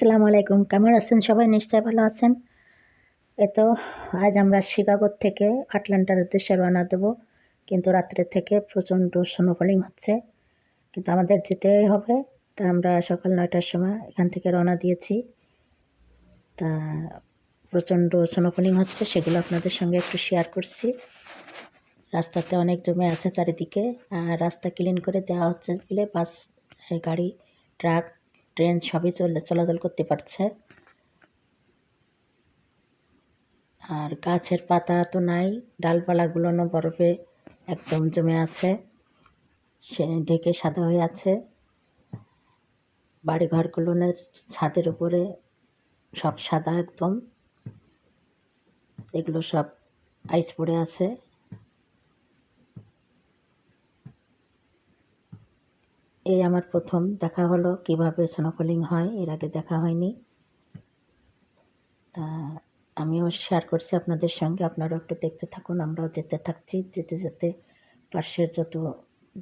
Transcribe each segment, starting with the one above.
আসসালামু আলাইকুম। কেমন আছেন সবাই? নিশ্চয়ই ভালো আছেন। এ তো আজ আমরা শিকাগোর থেকে আটলান্টার উদ্দেশ্যে রওনা দেবো। কিন্তু রাত্রে থেকে প্রচণ্ড স্নোফলিং হচ্ছে। কিন্তু আমাদের যেতেই হবে। তা আমরা সকাল নয়টার সময় এখান থেকে রওনা দিয়েছি। তা, প্রচণ্ড স্নোফলিং হচ্ছে, সেগুলো আপনাদের সঙ্গে একটু শেয়ার করছি। রাস্তাতে অনেক জমে আছে চারিদিকে। আর রাস্তা ক্লিন করে দেওয়া হচ্ছে। বলে বাস গাড়ি ট্রাক ট্রেন সবই চলে, চলাচল করতে পারছে। আর গাছের পাতা তো নাই, ডালপালাগুলো বরফে একদম জমে আছে। সে ঢেকে সাদা হয়ে আছে। বাড়িঘরগুলো ছাদের উপরে, সব সাদা একদম। এগুলো সব আইস পড়ে আছে। এই আমার প্রথম দেখা হলো, কীভাবে স্নোফলিং হয়, এর আগে দেখা হয়নি। তা আমিও শেয়ার করছি আপনাদের সঙ্গে, আপনারাও একটু দেখতে থাকুন, আমরাও যেতে থাকছি, যেতে যেতে পার্শ্বের যত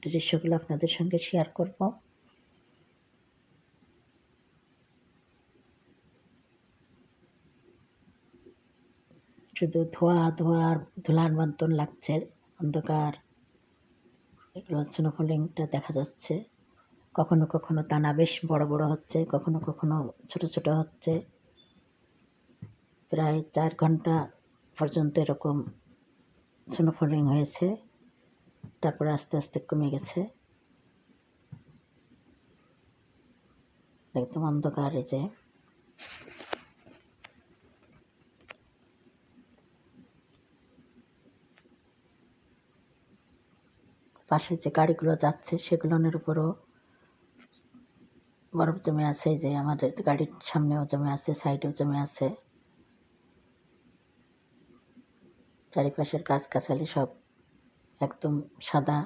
দৃশ্যগুলো আপনাদের সঙ্গে শেয়ার করব। শুধু ধোয়া ধোয়ার ধুলার মতন লাগছে, অন্ধকার। এগুলো স্নোফলিংটা দেখা যাচ্ছে। কখনো কখনো দানা বেশ বড় বড় হচ্ছে, কখনো কখনো ছোট ছোট হচ্ছে। প্রায় চার ঘণ্টা পর্যন্ত এরকম স্নোফলিং হয়েছে। তারপর আস্তে আস্তে কমে গেছে। একদম অন্ধকার এই যে। পাশে যে গাড়িগুলো যাচ্ছে, সেগুলোর উপরও বরফ জমে আছে, যে আমাদের গাড়ির সামনেও জমে আছে, সাইডেও জমে আছে। চারিপাশের গাছগাছালি সব একদম সাদা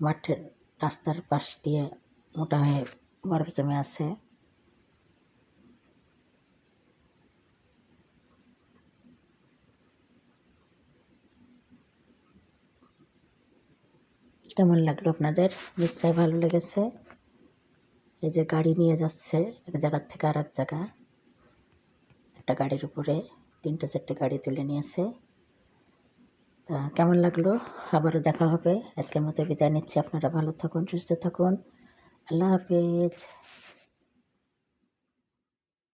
মাঠের রাস্তার পাশ দিয়ে মোটা হয়ে বরফ জমে আছে। কেমন লাগল আপনাদের? নিশ্চয়ই ভালো লেগেছে। এই যে গাড়ি নিয়ে যাচ্ছে, এক জায়গার থেকে আর এক জায়গা একটা গাড়ির উপরে তিনটে চারটে গাড়ি তুলে নিয়েছে। তা কেমন লাগল? আবারও দেখা হবে। আজকের মতো বিদায় নিচ্ছি। আপনারা ভালো থাকুন, সুস্থ থাকুন। আল্লাহ হাফেজ।